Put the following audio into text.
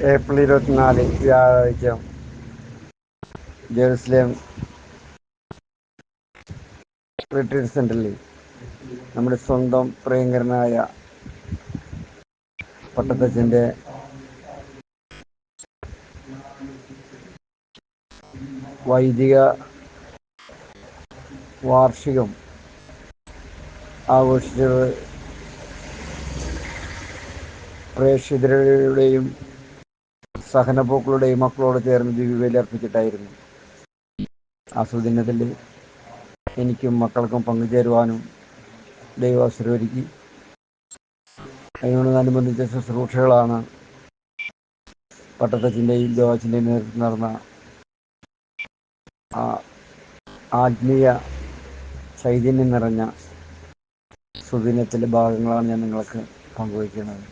April ഇരുപത്തിനാല് വ്യാഴാഴ്ച. Jerusalem retreat സെന്ററിൽ നമ്മുടെ സ്വന്തം പ്രിയങ്കരനായ പട്ടത്തച്ഛന്റെ വൈദിക വാർഷികം ആഘോഷിച്ചത് പ്രേക്ഷിതരുടെയും സഹനപോക്കളുടെയും മക്കളോട് ചേർന്ന് ദിവ്യബലി അർപ്പിച്ചിട്ടായിരുന്നു. ആ സുദിനത്തിൽ എനിക്കും മക്കൾക്കും പങ്കുചേരുവാനും ദൈവാശ്രം ഒരുക്കി അതിനോടനുബന്ധിച്ച ശുശ്രൂഷകളാണ് പട്ടത്തച്ഛന്റെയും ജോവാച്ചിന്റെയും നേതൃത്വം നടന്ന ആത്മീയ ചൈതന്യം നിറഞ്ഞ സുദിനത്തിലെ ഭാഗങ്ങളാണ് ഞാൻ നിങ്ങൾക്ക് പങ്കുവയ്ക്കുന്നത്.